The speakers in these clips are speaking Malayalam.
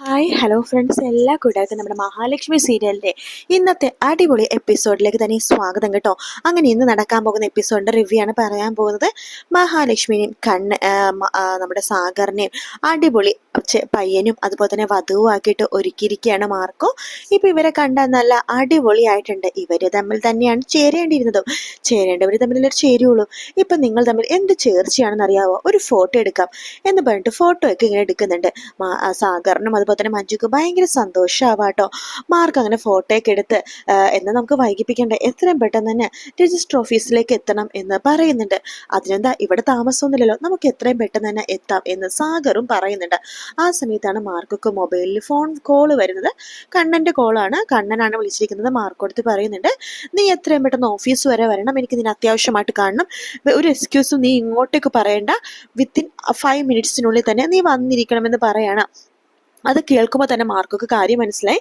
ഹായ് ഹലോ ഫ്രണ്ട്സ് എല്ലാ കൂട്ടുകാർക്കും നമ്മുടെ മഹാലക്ഷ്മി സീരിയലിന്റെ ഇന്നത്തെ അടിപൊളി എപ്പിസോഡിലേക്ക് തന്നെ സ്വാഗതം കേട്ടോ. അങ്ങനെ ഇന്ന് നടക്കാൻ പോകുന്ന എപ്പിസോഡിന്റെ റിവ്യൂ ആണ് പറയാൻ പോകുന്നത്. മഹാലക്ഷ്മിനെയും കണ്ണ് നമ്മുടെ സാഗറിനെയും അടിപൊളി പയ്യനും അതുപോലെ തന്നെ വധുവാക്കിയിട്ട് ഒരുക്കിയിരിക്കുകയാണ് മാർക്കോ. ഇപ്പം ഇവരെ കണ്ടാൽ നല്ല അടിപൊളിയായിട്ടുണ്ട്. ഇവർ തമ്മിൽ തന്നെയാണ് ചേരേണ്ടിയിരുന്നതും. ചേരേണ്ടവർ തമ്മിലൊരു ചേരുള്ളൂ ഇപ്പം നിങ്ങൾ തമ്മിൽ എന്ത് ചേർച്ചയാണെന്ന് അറിയാവോ ഒരു ഫോട്ടോ എടുക്കാം എന്ന് പറഞ്ഞിട്ട് ഫോട്ടോ ഒക്കെ ഇങ്ങനെ എടുക്കുന്നുണ്ട്. സാഗറിനും അതുപോലെ തന്നെ മഞ്ജുക്ക് ഭയങ്കര സന്തോഷമാവാട്ടോ മാർക്ക് അങ്ങനെ ഫോട്ടോയൊക്കെ എടുത്ത് എന്ന് നമുക്ക് വൈകിപ്പിക്കേണ്ട? എത്രയും പെട്ടെന്ന് തന്നെ രജിസ്റ്റർ ഓഫീസിലേക്ക് എത്തണം എന്ന് പറയുന്നുണ്ട്. അതിനെന്താ ഇവിടെ താമസമൊന്നുമില്ലല്ലോ. നമുക്ക് എത്രയും പെട്ടെന്ന് തന്നെ എത്താം എന്ന് സാഗറും പറയുന്നുണ്ട്. ആ സമയത്താണ് മാർക്കൊക്കെ മൊബൈലിൽ ഫോൺ കോൾ വരുന്നത്. കണ്ണന്റെ കോളാണ്. കണ്ണനാണ് വിളിച്ചിരിക്കുന്നത്. മാർക്കൊടുത്ത് പറയുന്നുണ്ട് നീ എത്രയും പെട്ടെന്ന് ഓഫീസ് വരെ വരണം. എനിക്ക് നിന്നെ അത്യാവശ്യമായിട്ട് കാണണം. ഒരു എക്സ്ക്യൂസും നീ ഇങ്ങോട്ടേക്ക് പറയണ്ട. വിത്തിൻ ഫൈവ് മിനിറ്റ്സിനുള്ളിൽ തന്നെ നീ വന്നിരിക്കണമെന്ന് പറയാണ്. അത് കേൾക്കുമ്പോൾ തന്നെ മാർക്കൊക്കെ കാര്യം മനസ്സിലായി.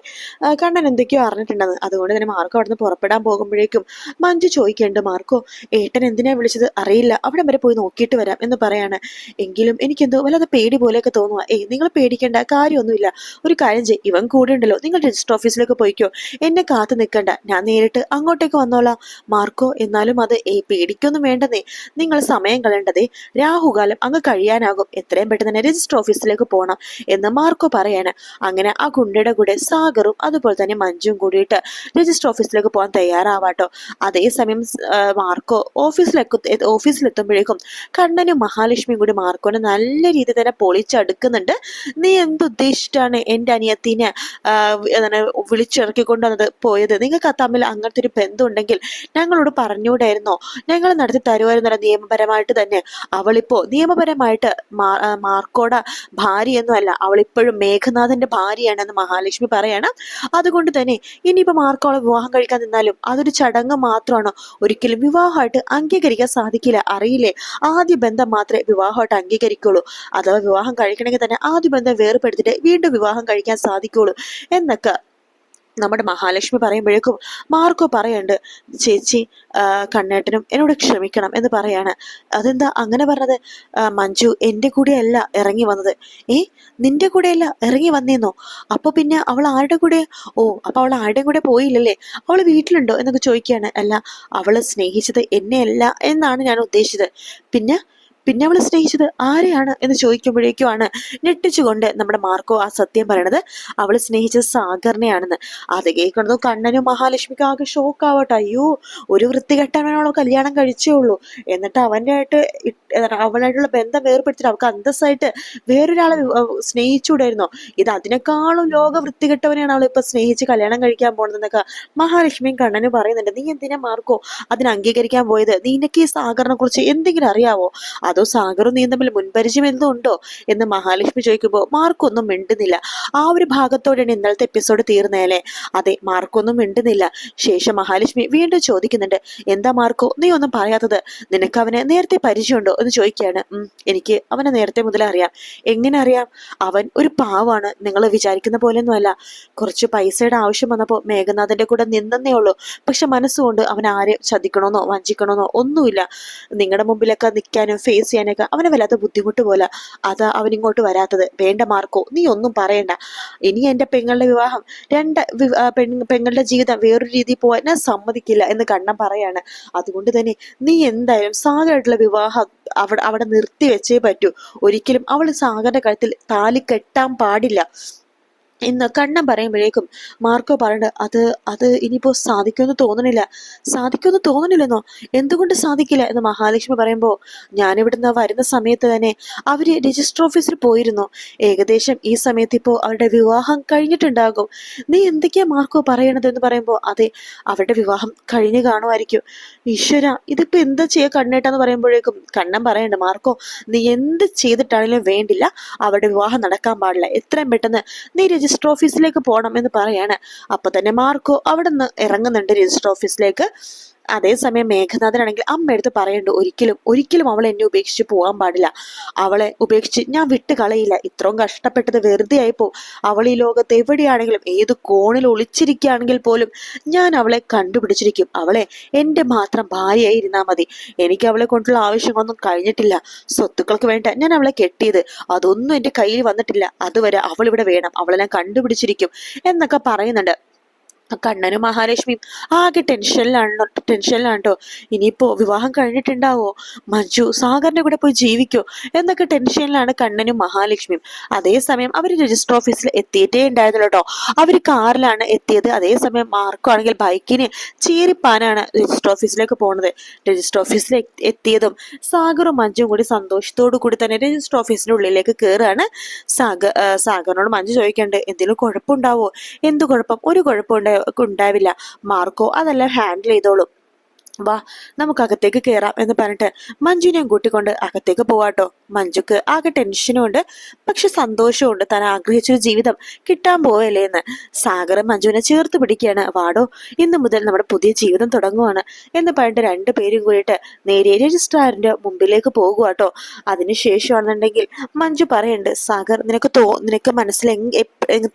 കണ്ണൻ എന്തൊക്കെയോ അറിഞ്ഞിട്ടുണ്ടെന്ന്. അതുകൊണ്ട് തന്നെ മാർക്കോ അവിടെ നിന്ന് പുറപ്പെടാൻ പോകുമ്പോഴേക്കും മഞ്ജു ചോദിക്കേണ്ട മാർക്കോ ഏട്ടൻ എന്തിനാ വിളിച്ചത്? അറിയില്ല. അവിടെ വരെ പോയി നോക്കിയിട്ട് വരാം എന്ന് പറയാണ്. എങ്കിലും എനിക്കെന്തോ വല്ലാതെ പേടി പോലെയൊക്കെ തോന്നുക ഏയ് നിങ്ങൾ പേടിക്കേണ്ട. കാര്യമൊന്നുമില്ല. ഒരു കാര്യം ചെയ്യും. ഇവൻ കൂടെ ഉണ്ടല്ലോ. നിങ്ങൾ രജിസ്റ്റർ ഓഫീസിലേക്ക് പോയിക്കോ. എന്നെ കാത്തു നിൽക്കണ്ട. ഞാൻ നേരിട്ട് അങ്ങോട്ടേക്ക് വന്നോളാം. മാർക്കോ എന്നാലും അത് ഏയ് പേടിക്കൊന്നും വേണ്ടതേ നിങ്ങൾ സമയം കളയേണ്ടതേ. രാഹുകാലം അങ്ങ് കഴിയാനാകും. എത്രയും പെട്ടെന്ന് തന്നെ രജിസ്റ്റർ ഓഫീസിലേക്ക് പോകണം എന്ന് മാർക്കോ പറയാണ് അങ്ങനെ ആ ഗുണ്ടയുടെ കൂടെ സാഗറും അതുപോലെ തന്നെ മഞ്ജും കൂടിയിട്ട് രജിസ്റ്റർ ഓഫീസിലേക്ക് പോകാൻ തയ്യാറാവാട്ടോ. അതേസമയം മാർക്കോ ഓഫീസിലേക്ക് ഓഫീസിലെത്തുമ്പോഴേക്കും കണ്ണനും മഹാലക്ഷ്മിയും കൂടി മാർക്കോനെ നല്ല രീതിയിൽ തന്നെ പൊളിച്ചടുക്കുന്നുണ്ട്. നീ എന്തുദ്ദേശിച്ചിട്ടാണ് എന്റെ അനിയത്തിനെ എന്താണ് വിളിച്ചിറക്കിക്കൊണ്ട് വന്നത് പോയത് നിങ്ങൾക്ക് തമ്മിൽ അങ്ങനത്തെ ഒരു ബന്ധം ഉണ്ടെങ്കിൽ ഞങ്ങളോട് പറഞ്ഞുകൂടായിരുന്നോ? ഞങ്ങൾ നടത്തി തരുമായിരുന്നല്ലോ നിയമപരമായിട്ട് തന്നെ. അവളിപ്പോ നിയമപരമായിട്ട് മാർക്കോടെ ഭാര്യയൊന്നും മാർക്കോട ഭാര്യയൊന്നുമല്ല അവളിപ്പോഴും മേഘനാഥന്റെ ഭാര്യയാണെന്ന് മഹാലക്ഷ്മി പറയാണ്. അതുകൊണ്ട് തന്നെ ഇനിയിപ്പോൾ മാർക്കോളെ വിവാഹം കഴിക്കാൻ നിന്നാലും അതൊരു ചടങ്ങ് മാത്രമാണ്? ഒരിക്കലും വിവാഹമായിട്ട് അംഗീകരിക്കാൻ സാധിക്കില്ല. അറിയില്ലേ? ആദ്യ ബന്ധം മാത്രമേ വിവാഹമായിട്ട് അംഗീകരിക്കുള്ളൂ. അഥവാ വിവാഹം കഴിക്കണമെങ്കിൽ തന്നെ ആദ്യ ബന്ധം വേർപെടുത്തിട്ട് വീണ്ടും വിവാഹം കഴിക്കാൻ സാധിക്കുള്ളൂ. എന്നൊക്കെ നമ്മുടെ മഹാലക്ഷ്മി പറയുമ്പോഴേക്കും മാർക്കോ പറയുന്നുണ്ട് ചേച്ചി കണ്ണേട്ടനും എന്നോട് ക്ഷമിക്കണം എന്ന് പറയാണ്. അതെന്താ അങ്ങനെ പറഞ്ഞത്? മഞ്ജു എന്റെ കൂടെയല്ല ഇറങ്ങി വന്നത്. ഏ നിന്റെ കൂടെയല്ല ഇറങ്ങി വന്നേന്നോ? അപ്പോൾ പിന്നെ അവൾ ആരുടെ കൂടെ? ഓ അപ്പൊ അവൾ ആരുടെയും കൂടെ പോയില്ലല്ലേ? അവൾ വീട്ടിലുണ്ടോ? എന്നൊക്കെ ചോദിക്കുകയാണ്. അല്ല അവൾ സ്നേഹിച്ചത് എന്നെയല്ല എന്നാണ് ഞാൻ ഉദ്ദേശിച്ചത്. പിന്നെ പിന്നെ അവൾ സ്നേഹിച്ചത് ആരെയാണ് എന്ന് ചോദിക്കുമ്പോഴേക്കുമാണ് ഞെട്ടിച്ചുകൊണ്ട് നമ്മുടെ മാർക്കോ ആ സത്യം പറയണത്. അവൾ സ്നേഹിച്ചത് സാഗറിനെയാണെന്ന്. അത് കേൾക്കണതും കണ്ണനും മഹാലക്ഷ്മിക്കും ആകെ ഷോക്ക് ആവട്ടെ അയ്യോ ഒരു വൃത്തികെട്ടവനാണോ കല്യാണം കഴിച്ചേ ഉള്ളൂ. എന്നിട്ട് അവന്റെ ആയിട്ട് അവളായിട്ടുള്ള ബന്ധം വേർപ്പെടുത്തിട്ട് അവൾക്ക് അന്തസ്സായിട്ട് വേറൊരാളെ സ്നേഹിച്ചുകൂടായിരുന്നോ? ഇത് അതിനേക്കാളും ലോക വൃത്തികെട്ടവനെയാണ് അവൾ ഇപ്പൊ സ്നേഹിച്ച് കല്യാണം കഴിക്കാൻ പോണതെന്നൊക്കെ മഹാലക്ഷ്മിയും കണ്ണനും പറയുന്നുണ്ട്. നീ എന്തിനാ മാർക്കോ അതിനെ അംഗീകരിക്കാൻ പോയത്? നിനക്ക് ഈ സാഗറിനെ കുറിച്ച് എന്തെങ്കിലും അറിയാവോ? അതോ സാഗറും നീ തമ്മിൽ മുൻപരിചയം എന്തോ ഉണ്ടോ എന്ന് മഹാലക്ഷ്മി ചോദിക്കുമ്പോൾ മാർക്കൊന്നും മിണ്ടുന്നില്ല. ആ ഒരു ഭാഗത്തോടെയാണ് ഇന്നലത്തെ എപ്പിസോഡ് തീർന്നേലെ. അതെ മാർക്കൊന്നും മിണ്ടുന്നില്ല. ശേഷം മഹാലക്ഷ്മി വീണ്ടും ചോദിക്കുന്നുണ്ട് എന്താ മാർക്കോ? നീ ഒന്നും പറയാത്തത്. നിനക്ക് അവനെ നേരത്തെ പരിചയമുണ്ടോ? എന്ന് ചോദിക്കുകയാണ് എനിക്ക് അവനെ നേരത്തെ മുതൽ അറിയാം. എങ്ങനെ അറിയാം? അവൻ ഒരു പാവാണ്. നിങ്ങൾ വിചാരിക്കുന്ന പോലെയൊന്നുമല്ല. കുറച്ച് പൈസയുടെ ആവശ്യം വന്നപ്പോൾ മേഘനാഥന്റെ കൂടെ നിന്നേ ഉള്ളൂ. പക്ഷെ മനസ്സുകൊണ്ട് അവൻ ആരെ ചതിക്കണമെന്നോ വഞ്ചിക്കണമെന്നോ ഒന്നുമില്ല. നിങ്ങളുടെ മുമ്പിലൊക്കെ നിൽക്കാനും ഫേസ് ചെയ്യാനൊക്കെ അവനെ വല്ലാത്ത ബുദ്ധിമുട്ട് പോലെ. അതാ അവനിങ്ങോട്ട് വരാത്തത്. വേണ്ട മാർക്കോ നീ ഒന്നും പറയണ്ട. ഇനി എന്റെ പെങ്ങളുടെ വിവാഹം രണ്ട് പെങ്ങളുടെ ജീവിതം വേറൊരു രീതിയിൽ പോകാൻ ഞാൻ സമ്മതിക്കില്ല എന്ന് കണ്ണൻ പറയാണ്. അതുകൊണ്ട് തന്നെ നീ എന്തായാലും സാഗരായിട്ടുള്ള വിവാഹം അവിടെ അവിടെ നിർത്തി വെച്ചേ പറ്റൂ. ഒരിക്കലും അവൾ സാഗറിന്റെ കഴുത്തിൽ താലി കെട്ടാൻ പാടില്ല. എന്ന് കണ്ണൻ പറയുമ്പോഴേക്കും മാർക്കോ പറയണ്ട അത് അത് ഇനിയിപ്പോ സാധിക്കുമെന്ന് തോന്നണില്ല. സാധിക്കുമെന്ന് തോന്നണില്ലെന്നോ? എന്തുകൊണ്ട് സാധിക്കില്ല? എന്ന് മഹാലക്ഷ്മി പറയുമ്പോൾ ഞാനിവിടുന്ന് വരുന്ന സമയത്ത് തന്നെ അവർ രജിസ്റ്റർ ഓഫീസിൽ പോയിരുന്നു. ഏകദേശം ഈ സമയത്ത് ഇപ്പോൾ അവരുടെ വിവാഹം കഴിഞ്ഞിട്ടുണ്ടാകും. നീ എന്തൊക്കെയാ മാർക്കോ പറയണത്? എന്ന് പറയുമ്പോൾ അതെ അവരുടെ വിവാഹം കഴിഞ്ഞു കാണുമായിരിക്കും. ഈശ്വര ഇതിപ്പോ എന്താ ചെയ്യാ കണ്ണേട്ടാന്ന് പറയുമ്പോഴേക്കും കണ്ണൻ പറയണ്ട മാർക്കോ നീ എന്ത് ചെയ്തിട്ടാണെങ്കിലും വേണ്ടില്ല. അവരുടെ വിവാഹം നടക്കാൻ പാടില്ല. എത്രയും പെട്ടെന്ന് നീ രജിസ്റ്റർ ഓഫീസിലേക്ക് പോകണം എന്ന് പറയാണ്. അപ്പൊ തന്നെ മാർക്കോ അവിടെ നിന്ന് ഇറങ്ങുന്നുണ്ട് രജിസ്റ്റർ ഓഫീസിലേക്ക്. അതേസമയം മേഘനാഥനാണെങ്കിൽ അമ്മ എടുത്ത് പറയണ്ടു ഒരിക്കലും ഒരിക്കലും അവൾ എന്നെ ഉപേക്ഷിച്ച് പോകാൻ പാടില്ല. അവളെ ഉപേക്ഷിച്ച് ഞാൻ വിട്ട് കളയില്ല. ഇത്രയും കഷ്ടപ്പെട്ടത് വെറുതെ ആയിപ്പോ അവൾ ഈ ലോകത്ത് എവിടെയാണെങ്കിലും ഏത് കോണിൽ ഒളിച്ചിരിക്കുകയാണെങ്കിൽ പോലും ഞാൻ അവളെ കണ്ടുപിടിച്ചിരിക്കും. അവളെ എന്റെ മാത്രം ഭാര്യയായി ഇരുന്നാൽ മതി. എനിക്ക് അവളെ കൊണ്ടുള്ള ആവശ്യങ്ങളൊന്നും കഴിഞ്ഞിട്ടില്ല. സ്വത്തുക്കൾക്ക് വേണ്ട. ഞാൻ അവളെ കെട്ടിയത്. അതൊന്നും എന്റെ കയ്യിൽ വന്നിട്ടില്ല. അതുവരെ അവൾ ഇവിടെ വേണം. അവളെ ഞാൻ കണ്ടുപിടിച്ചിരിക്കും. എന്നൊക്കെ പറയുന്നുണ്ട്. കണ്ണനും മഹാലക്ഷ്മിയും ആകെ ടെൻഷനിലാണ് ടെൻഷനിലാണ് ഇനിയിപ്പോ വിവാഹം കഴിഞ്ഞിട്ടുണ്ടാവോ? മഞ്ജു സാഗറിന്റെ കൂടെ പോയി ജീവിക്കോ? എന്നൊക്കെ ടെൻഷനിലാണ് കണ്ണനും മഹാലക്ഷ്മിയും. അതേസമയം അവർ രജിസ്റ്റർ ഓഫീസിൽ എത്തിയിട്ടേ ഉണ്ടായിരുന്നല്ലോ കേട്ടോ. അവർ കാറിലാണ് എത്തിയത്. അതേസമയം മാർക്കോ ആണെങ്കിൽ ബൈക്കിന് ചീറിപ്പാനാണ് രജിസ്റ്റർ ഓഫീസിലേക്ക് പോണത്. രജിസ്റ്റർ ഓഫീസിൽ എത്തിയതും സാഗറും മഞ്ജുവും കൂടി സന്തോഷത്തോടു കൂടി തന്നെ രജിസ്റ്റർ ഓഫീസിന്റെ ഉള്ളിലേക്ക് കയറുകയാണ് സാഗർ സാഗറിനോട് മഞ്ജു ചോദിക്കേണ്ടത് എന്തെങ്കിലും കുഴപ്പമുണ്ടാവോ? എന്ത് കുഴപ്പം? ഒരു കുഴപ്പമുണ്ടായോ ഉണ്ടാവില്ല. മാർക്കോ അതെല്ലാം ഹാൻഡിൽ ചെയ്തോളും. വാ നമുക്ക് അകത്തേക്ക് കയറാം എന്ന് പറഞ്ഞിട്ട് മഞ്ജുവിനെയും കൂട്ടിക്കൊണ്ട് അകത്തേക്ക് പോവാട്ടോ. മഞ്ജുക്ക് ആകെ ടെൻഷനും ഉണ്ട്. പക്ഷെ സന്തോഷവും ഉണ്ട്. താൻ ആഗ്രഹിച്ചൊരു ജീവിതം കിട്ടാൻ പോവല്ലേ എന്ന്. സാഗർ മഞ്ജുവിനെ ചേർത്ത് പിടിക്കുകയാണ്. വാടോ ഇന്ന് മുതൽ നമ്മുടെ പുതിയ ജീവിതം തുടങ്ങുവാണ് എന്ന് പറഞ്ഞിട്ട് രണ്ടുപേരും കൂടിയിട്ട് നേരെ രജിസ്ട്രാറിന്റെ മുമ്പിലേക്ക് പോകുവാട്ടോ. അതിനുശേഷമാണെന്നുണ്ടെങ്കിൽ മഞ്ജു പറയുന്നുണ്ട് സാഗർ നിനക്ക് തോ നിനക്ക് മനസ്സിൽ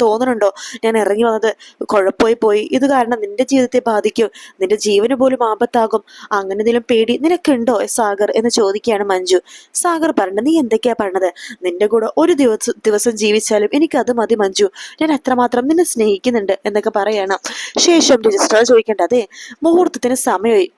തോന്നുന്നുണ്ടോ? ഞാൻ ഇറങ്ങി വന്നത് കുഴപ്പമായി പോയി. ഇത് കാരണം നിന്റെ ജീവിതത്തെ ബാധിക്കും. നിന്റെ ജീവന് പോലും ആപത്താകും. അങ്ങനെ എന്തെങ്കിലും പേടി നിനക്കുണ്ടോ സാഗർ എന്ന് ചോദിക്കുകയാണ് മഞ്ജു. സാഗർ പറഞ്ഞത് നീ എന്തൊക്കെയാ പറഞ്ഞത്? നിന്റെ കൂടെ ഒരു ദിവസം ദിവസം ജീവിച്ചാലും എനിക്ക് അത് മതി മഞ്ജു. ഞാൻ എത്രമാത്രം നിന്നെ സ്നേഹിക്കുന്നുണ്ട് എന്നൊക്കെ പറയണം. ശേഷം രജിസ്ട്രാർ ചോദിക്കേണ്ട അതെ മുഹൂർത്തത്തിന് സമയമായി.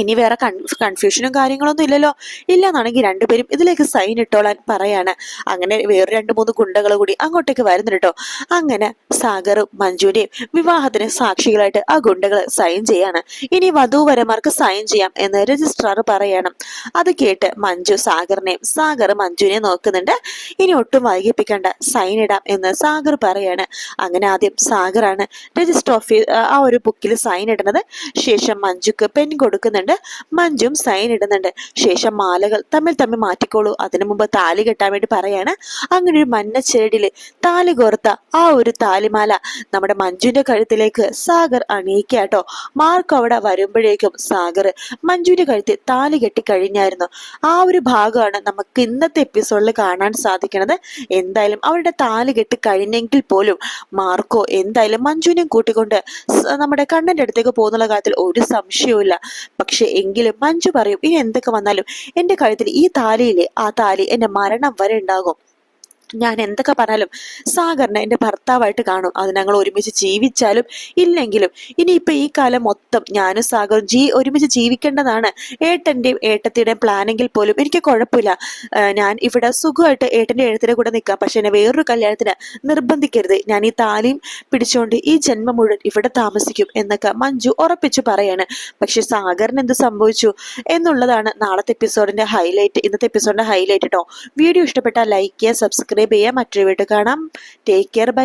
ഇനി വേറെ കൺഫ്യൂഷനും കാര്യങ്ങളൊന്നും ഇല്ലല്ലോ. ഇല്ലെന്നാണെങ്കിൽ രണ്ടുപേരും ഇതിലേക്ക് സൈൻ ഇട്ടോളാൻ പറയാണ്. അങ്ങനെ വേറെ രണ്ട് മൂന്ന് ഗുണ്ടകൾ കൂടി അങ്ങോട്ടേക്ക് വരുന്നുണ്ട് കേട്ടോ അങ്ങനെ സാഗറും മഞ്ജുവിന്റെയും വിവാഹത്തിന് സാക്ഷികളായിട്ട് ആ ഗുണ്ടകൾ സൈൻ ചെയ്യാണ്. ഇനി വധൂവരന്മാർക്ക് സൈൻ ചെയ്യാം എന്ന് രജിസ്ട്രാർ പറയണം. അത് കേട്ട് മഞ്ജു സാഗറിനെയും സാഗർ മഞ്ജുവിനെ നോക്കുന്നുണ്ട്. ഇനി ഒട്ടും വൈകിപ്പിക്കേണ്ട സൈൻ ഇടാം എന്ന് സാഗർ പറയാണ്. അങ്ങനെ ആദ്യം സാഗറാണ് രജിസ്റ്റർ ഓഫീസ് ആ ഒരു ബുക്കിൽ സൈൻ ഇടുന്നത്. ശേഷം മഞ്ജുക്ക് പെൻ കൊടുക്കുന്നുണ്ട്. ഇടുന്നുണ്ട്. മഞ്ജും സൈൻ ഇടുന്നുണ്ട്. ശേഷം മാലകൾ തമ്മിൽ തമ്മിൽ മാറ്റിക്കോളൂ. അതിനു മുമ്പ് താലി കെട്ടാൻ വേണ്ടി പറയാണ്. അങ്ങനെ ഒരു മഞ്ഞ ചെടിയിൽ താലി കോർത്ത ആ ഒരു താലിമാല നമ്മുടെ മഞ്ജുവിന്റെ കഴുത്തിലേക്ക് സാഗർ അണിയിക്കാട്ടോ മാർക്ക് അവിടെ വരുമ്പോഴേക്കും സാഗർ മഞ്ജുവിന്റെ കഴുത്തിൽ താലി കെട്ടി കഴിഞ്ഞായിരുന്നു. ആ ഒരു ഭാഗമാണ് നമുക്ക് ഇന്നത്തെ എപ്പിസോഡിൽ കാണാൻ സാധിക്കുന്നത് എന്തായാലും അവരുടെ താലി കെട്ടി കഴിഞ്ഞെങ്കിൽ പോലും മാർക്കോ എന്തായാലും മഞ്ജുവിനെയും കൂട്ടിക്കൊണ്ട് നമ്മുടെ കണ്ണന്റെ അടുത്തേക്ക് പോകുന്നുള്ള കാര്യത്തിൽ ഒരു സംശയവും പക്ഷെ പക്ഷെ എങ്കിലും മഞ്ജു പറയും ഇനി എന്തൊക്കെ വന്നാലും എന്റെ കഴുത്തിൽ ഈ താലിയിലെ ആ താലി എന്റെ മരണം വരെ ഉണ്ടാകും. ഞാൻ എന്തൊക്കെ പറഞ്ഞാലും സാഗറിനെ എന്റെ ഭർത്താവായിട്ട് കാണും. അത് ഞങ്ങൾ ഒരുമിച്ച് ജീവിച്ചാലും ഇല്ലെങ്കിലും ഇനിയിപ്പൊ ഈ കാലം മൊത്തം ഞാനും സാഗറും ജീ ഒരുമിച്ച് ജീവിക്കേണ്ടതാണ്. ഏട്ടന്റെയും ഏട്ടത്തിയുടെയും പ്ലാനെങ്കിൽ പോലും എനിക്ക് കുഴപ്പമില്ല. ഞാൻ ഇവിടെ സുഖമായിട്ട് ഏട്ടന്റെ ഏട്ടത്തിന്റെ കൂടെ നിൽക്കാം. പക്ഷെ എന്നെ വേറൊരു കല്യാണത്തിന് നിർബന്ധിക്കരുത്. ഞാൻ ഈ താലിയും പിടിച്ചുകൊണ്ട് ഈ ജന്മം മുഴുവൻ ഇവിടെ താമസിക്കും എന്നൊക്കെ മഞ്ജു ഉറപ്പിച്ചു പറയാണ്. പക്ഷെ സാഗറിന് എന്ത് സംഭവിച്ചു എന്നുള്ളതാണ് നാളത്തെ എപ്പിസോഡിന്റെ ഹൈലൈറ്റ് ഇന്നത്തെ എപ്പിസോഡിന്റെ ഹൈലൈറ്റ് കേട്ടോ വീഡിയോ ഇഷ്ടപ്പെട്ടാൽ ലൈക്ക് ചെയ്യുക സബ്സ്ക്രൈബ് സബ്സ്ക്രൈബ് ചെയ്യുക മറ്റൊരു വീട്ടിൽ കാണാം. Take care bye